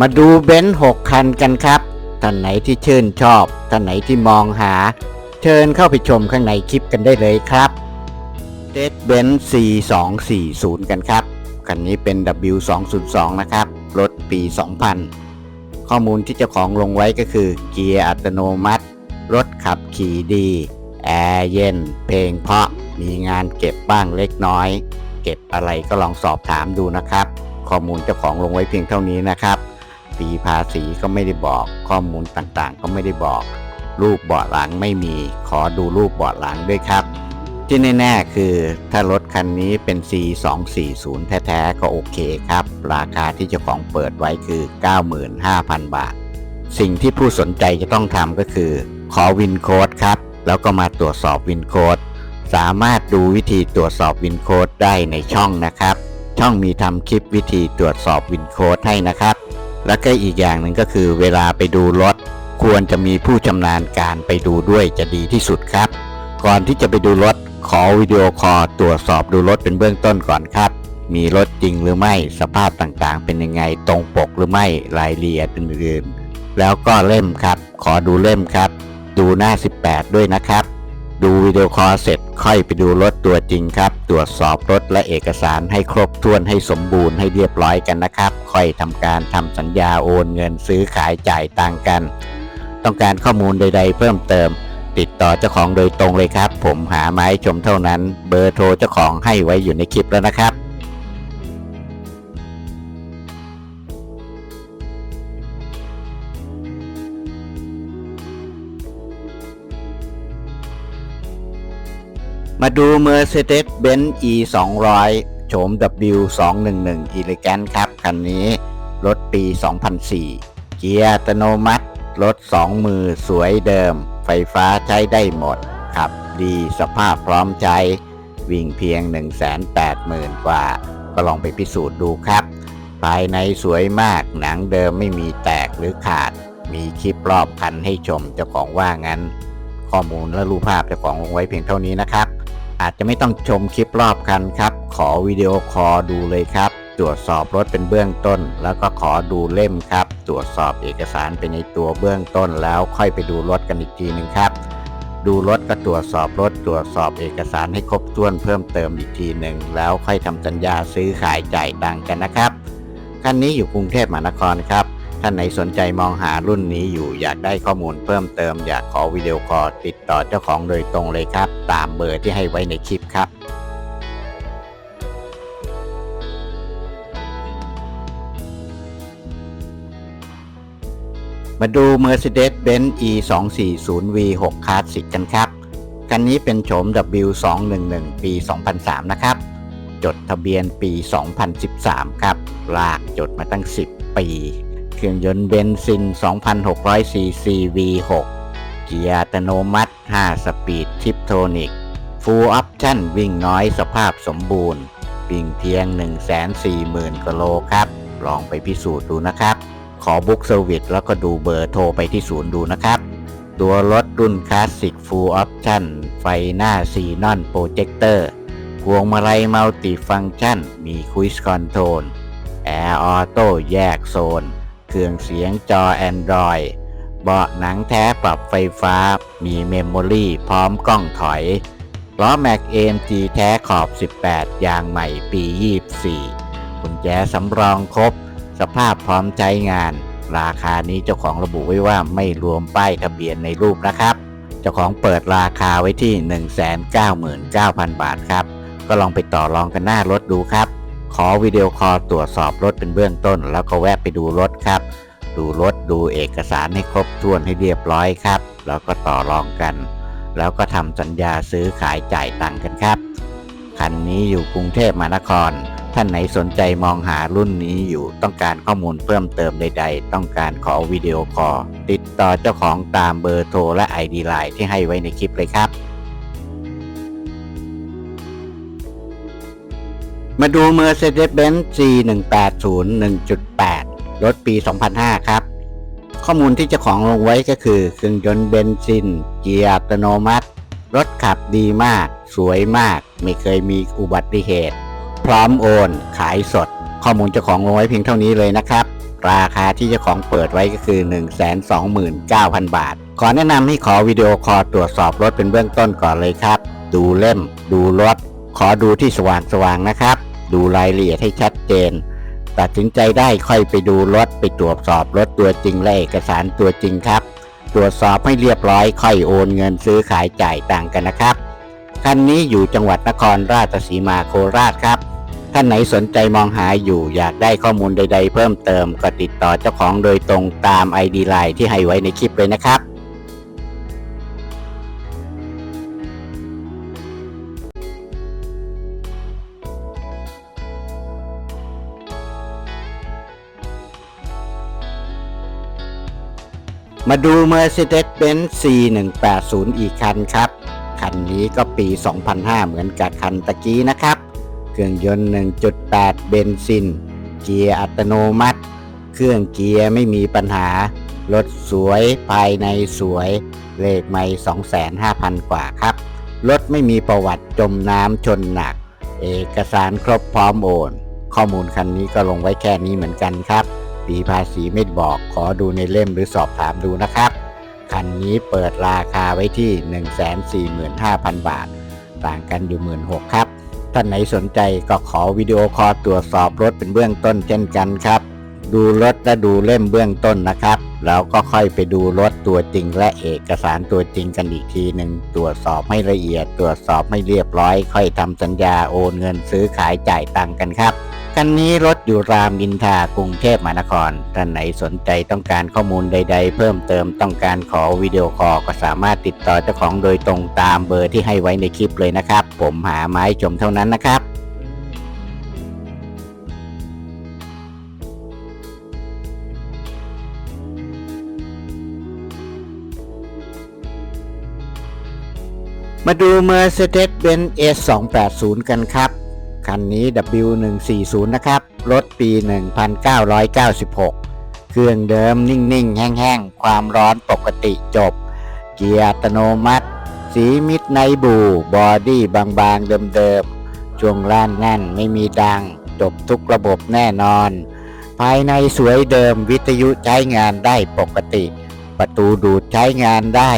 มาดูเบนซ์หกคันกันครับ ท่านไหนที่ชื่นชอบ ท่านไหนที่มองหา เชิญเข้าไปชมข้างในคลิปกันได้เลยครับเดดเบนซ์ C240 กันครับ คันนี้เป็น W202 นะครับ รถปี 2000 ข้อมูลที่เจ้าของลงไว้ก็คือ เกียร์อัตโนมัติ รถขับขี่ดี แอร์เย็น เพลงเพราะ มีงานเก็บบ้างเล็กน้อย เก็บอะไรก็ลองสอบถามดูนะครับ ข้อมูลเจ้าของลงไว้เพียงเท่านี้นะครับ ปีภาษีก็ไม่ได้บอกข้อมูลต่างๆ ก็ไม่ได้บอก รูปเบาะหลังไม่มี ขอดูรูปเบาะหลังด้วยครับ ที่แน่ๆคือถ้ารถคันนี้เป็น C240 แท้ๆ ก็โอเคครับ ราคาที่เจ้าของเปิดไว้คือ 95,000 บาท สิ่งที่ผู้สนใจจะต้องทำก็คือ ขอวินโค้ดครับ แล้วก็มาตรวจสอบวินโค้ดสามารถดูวิธีตรวจสอบวินโค้ดได้ในช่องนะครับ ช่องมีทำคลิปวิธีตรวจสอบวินโค้ดให้นะครับ แล้วก็อีกอย่างหนึ่งก็คือเวลาไปดูรถ ควรจะมีผู้ชำนาญการไปดูด้วยจะดีที่สุดครับ ก่อนที่จะไปดูรถ ขอวิดีโอคอลตรวจสอบดูรถเป็นเบื้องต้นก่อนครับ มีรถจริงหรือไม่สภาพต่างๆ เป็นยังไงตรงปกหรือไม่รายละเอียดอื่นๆแล้วก็เล่มครับ ขอดูเล่มครับ ดูหน้า 18 ด้วยนะครับ ดูวิดีโอคอลเสร็จ ค่อยไปดูรถตัวจริงครับ ตรวจสอบรถและเอกสารให้ครบถ้วนให้สมบูรณ์ให้เรียบร้อยกันนะครับ ค่อยทำการทำสัญญาโอนเงินซื้อขายจ่ายต่างกัน ต้องการข้อมูลใด ๆ เพิ่มเติม ติดต่อเจ้าของโดยตรงเลยครับ ผมหาไม้ชมเท่านั้น เบอร์โทรเจ้าของให้ไว้อยู่ในคลิปแล้วนะครับ มาดู Mercedes-Benz E 200โฉม W 2 1 1 Elegant ครับ คันนี้ รถปี 2004 เกียร์อัตโนมัติ รถ 2 มือสวยเดิม ไฟฟ้าใช้ได้หมด ขับดีสภาพพร้อมใช้ วิ่งเพียง 180,000 กว่า ก็ลองไปพิสูจน์ดูครับ ภายในสวยมาก หนังเดิมไม่มีแตกหรือขาด มีคลิปรอบคันให้ชมเจ้าของว่างั้น ข้อมูลและรูปภาพเจ้าของลงไว้เพียงเท่านี้นะครับ อาจจะไม่ต้องชมคลิปรอบคันครับ ขอวิดีโอคอลดูเลยครับ ตรวจสอบรถเป็นเบื้องต้น แล้วก็ขอดูเล่มครับ ตรวจสอบเอกสารเป็นในตัวเบื้องต้นแล้วค่อยไปดูรถกันอีกทีหนึ่งครับ ดูรถก็ตรวจสอบรถตรวจสอบเอกสารให้ครบถ้วนเพิ่มเติมอีกทีหนึ่งแล้วค่อยทำสัญญาซื้อขายจ่ายตังกันนะครับคันนี้อยู่กรุงเทพมหานครครับ ท่านไหนสนใจมองหารุ่นนี้อยู่อยากได้ข้อมูลเพิ่มเติมอยากขอวิดีโอคอลติดต่อเจ้าของโดยตรงเลยครับ ตามเบอร์ที่ให้ไว้ในคลิปครับมาดู Mercedes-Benz E 2 4 0 V 6 Classic กันครับ คันนี้เป็นโฉม W 2 1 1 ปี 2003 นะครับ จดทะเบียนปี 2013 ครับ ลากจดมาตั้ง 10 ปี เครื่องยนต์เบนซิน 2,600 ซีซี V6 เกียร์อัตโนมัติ 5 สปีดทิปโทนิก ฟูลออปชั่นวิ่งน้อยสภาพสมบูรณ์ วิ่งเพียง 140,000กิโลครับ ลองไปพิสูจน์ดูนะครับ ขอบุ๊กเซอร์วิสแล้วก็ดูเบอร์โทรไปที่ศูนย์ดูนะครับ ตัวรถรุ่นคลาสสิกฟูลออปชั่นไฟหน้าซีนอนโปรเจคเตอร์พวงมาลัยมัลติฟัง c t ชัน มีคุ i สคอนโทรลแอร์ออโต้แยกโซน เครื่องเสียงจอ Android เบาะหนังแท้ปรับไฟฟ้า มีเมมโมรี่พร้อมกล้องถอย ล้อแม็ก AMG แท้ขอบ 18 ยางใหม่ปี 24กุญแจสำรองครบ สภาพพร้อมใช้งาน ราคานี้เจ้าของระบุไว้ว่าไม่รวมป้ายทะเบียนในรูปนะครับ เจ้าของเปิดราคาไว้ที่ 199,000 บาทครับ ก็ลองไปต่อรองกันหน้ารถดูครับ ขอวิดีโอคอลตรวจสอบรถเป็นเบื้องต้น แล้วก็แวะไปดูรถครับ ดูรถดูเอกสารให้ครบถ้วนให้เรียบร้อยครับ แล้วก็ต่อรองกัน แล้วก็ทำสัญญาซื้อขายจ่ายตังค์กันครับ คันนี้อยู่กรุงเทพมหานคร ท่านไหนสนใจมองหารุ่นนี้อยู่ต้องการข้อมูลเพิ่มเติมใด ๆ ต้องการขอวิดีโอคอลติดต่อเจ้าของตามเบอร์โทรและ ID ไลน์ที่ให้ไว้ในคลิปเลยครับ มาดู Mercedes-Benz G180 1.8 รถปี 2005 ครับ ข้อมูลที่เจ้าของลงไว้ก็คือเครื่องยนต์เบนซิน เกียร์อัตโนมัติ รถขับดีมาก สวยมาก ไม่เคยมีอุบัติเหตุ พร้อมโอน ขายสด ข้อมูลเจ้าของลงไว้เพียงเท่านี้เลยนะครับ ราคาที่เจ้าของเปิดไว้ก็คือ 129,000 บาท ขอแนะนำให้ขอวิดีโอคอลตรวจสอบรถเป็นเบื้องต้นก่อนเลยครับ ดูเล่ม ดูรถ ขอดูที่สว่างๆนะครับ ดูรายละเอียดให้ชัดเจน ตัดสินใจได้ค่อยไปดูรถไปตรวจสอบรถตัวจริงและเอกสารตัวจริงครับ ตรวจสอบให้เรียบร้อยค่อยโอนเงินซื้อขายจ่ายต่างกันนะครับคันนี้อยู่จังหวัดนครราชสีมาโคราชครับท่านไหนสนใจมองหาอยู่อยากได้ข้อมูลใด ๆ เพิ่มเติมก็ติดต่อเจ้าของโดยตรงตาม ID ไลน์ที่ให้ไว้ในคลิปเลยนะครับ มาดู Mercedes-Benz C180 อีกคันครับ คันนี้ก็ปี 2005 เหมือนกับคันตะกี้นะครับ เครื่องยนต์ 1.8 เบนซิน เกียร์อัตโนมัติ เครื่องเกียร์ไม่มีปัญหา รถสวยภายในสวย เลขไม่ 25,000 กว่าครับ รถไม่มีประวัติจมน้ำชนหนัก เอกสารครบพร้อมโอน ข้อมูลคันนี้ก็ลงไว้แค่นี้เหมือนกันครับ ปีภาษีไม่บอกขอดูในเล่มหรือสอบถามดูนะครับ คันนี้เปิดราคาไว้ที่ 145,000 บาท ต่างกันอยู่ 16,000ครับ ท่านไหนสนใจก็ขอวิดีโอคอลตรวจสอบรถเป็นเบื้องต้นเช่นกันครับ ดูรถและดูเล่มเบื้องต้นนะครับแล้วก็ค่อยไปดูรถตัวจริงและเอกสารตัวจริงกันอีกทีหนึ่งตรวจสอบให้ละเอียด ตรวจสอบให้เรียบร้อย ค่อยทำสัญญาโอนเงินซื้อขายจ่ายตังค์กันครับ คันนี้รถอยู่รามอินทากรุงเทพมหานคร ท่านไหนสนใจต้องการข้อมูลใด ๆ เพิ่มเติมต้องการขอวิดีโอคอลก็สามารถติดต่อเจ้าของโดยตรงตามเบอร์ที่ให้ไว้ในคลิปเลยนะครับ ผมหาไม้ชมเท่านั้นนะครับมาดู Mercedes-Benz S280 กันครับ คันนี้ W140 นะครับ รถปี 1996 เครื่องเดิมนิ่ง ๆ แห้ง ๆ ความร้อนปกติจบ เกียร์อัตโนมัติ สีมิดไนบู บอดี้บาง ๆ เดิม ๆ ช่วงล่างแน่นไม่มีดัง จบทุกระบบแน่นอน ภายในสวยเดิมวิทยุใช้งานได้ปกติ ประตูดูดใช้งานได้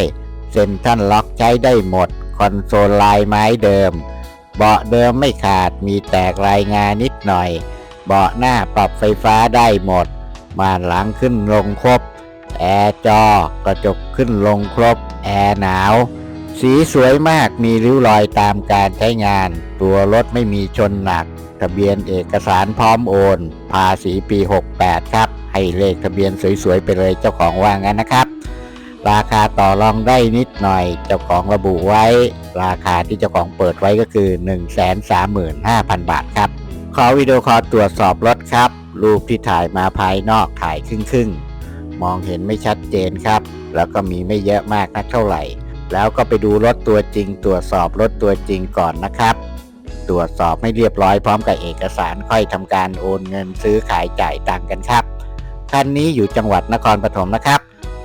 เซ็นทรัลล็อกใช้ได้หมด คอนโซลลายไม้เดิม เบาะเดิมไม่ขาดมีแตกรายงานนิดหน่อย เบาะหน้าปรับไฟฟ้าได้หมดม่านหลังขึ้นลงครบ แอร์จอกระจกขึ้นลงครบ แอร์หนาว สีสวยมากมีริ้วรอยตามการใช้งาน ตัวรถไม่มีชนหนัก ทะเบียนเอกสารพร้อมโอน ภาษีปี 68 ครับ ให้เลขทะเบียนสวยๆไปเลยเจ้าของว่างั้นนะครับ ราคาต่อรองได้นิดหน่อย เจ้าของระบุไว้ ราคาที่เจ้าของเปิดไว้ก็คือ 135,000 บาทครับ ขอวิดีโอคอลตรวจสอบรถครับ รูปที่ถ่ายมาภายนอกถ่ายครึ่งๆ มองเห็นไม่ชัดเจนครับ แล้วก็มีไม่เยอะมากนักเท่าไหร่ แล้วก็ไปดูรถตัวจริง ตรวจสอบรถตัวจริงก่อนนะครับ ตรวจสอบให้เรียบร้อยพร้อมกับเอกสารค่อยทำการโอนเงินซื้อขายจ่ายตังค์กันครับคันนี้อยู่จังหวัดนครปฐมนะครับ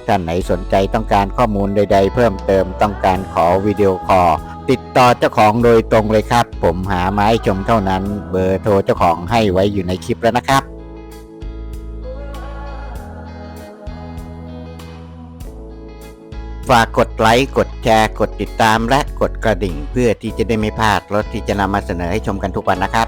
ท่านไหนสนใจต้องการข้อมูลใด ๆ เพิ่มเติมต้องการขอวิดีโอคอลติดต่อเจ้าของโดยตรงเลยครับ ผมหาไม้ชมเท่านั้น เบอร์โทรเจ้าของให้ไว้อยู่ในคลิปแล้วนะครับฝากกดไลค์ กดแชร์ กดติดตามและกดกระดิ่ง เพื่อที่จะได้ไม่พลาดรถที่จะนำมาเสนอให้ชมกันทุกวันนะครับ